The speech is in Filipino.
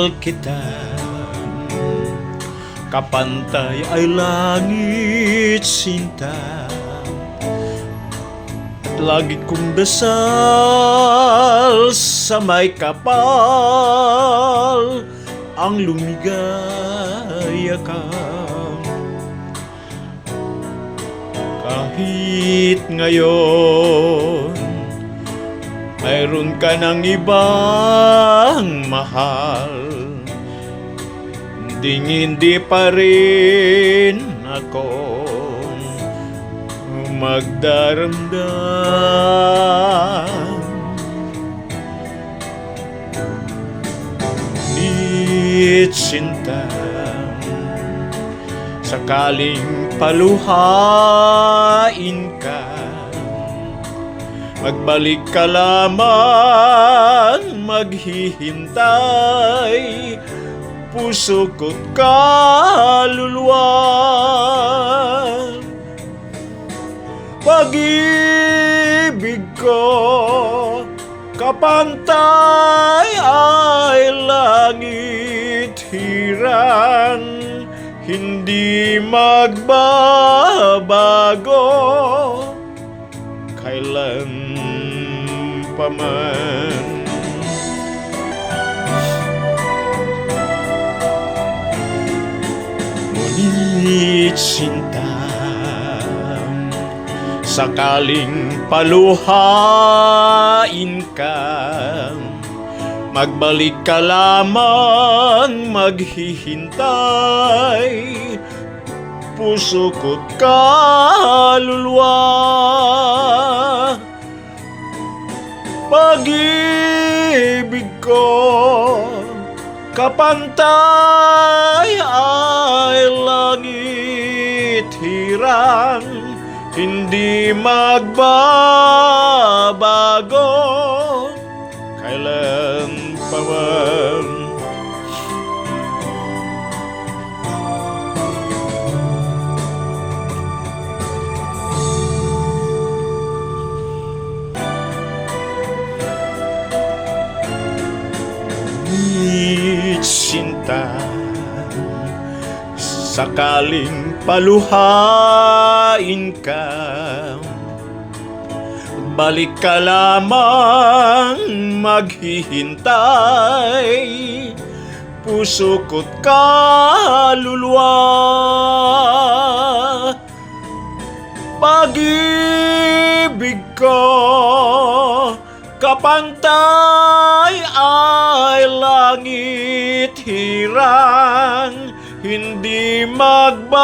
mahal kita. Kapantay ay langit sinta. At lagi kong dasal sa may kapal. Ang lumigaya ka Kahit ngayon. Mayroon ka ng ibang mahal Hindi hindi pa rin ako magdaramdam. Ngunit sinta Sakaling paluhain ka Magbalik ka lamang maghihintay Puso ko't kaluluwa. Pag-ibig ko Kapantay ay langit hirang Hindi magbabago. Kailan pa Ngunit sinta, sakaling paluhain ka, magbalik ka lamang maghihintay. Puso ko't kaluluwa. Pag-ibig ko Kapantay ay langit hirang Hindi magbabago. Kailan pa Ngunit sinta Sakaling paluhain ka. Balik ka lamang maghihintay Puso ko't kaluluwa. Pag-ibig ko Kapantay ay langit hirang Hindi magbabago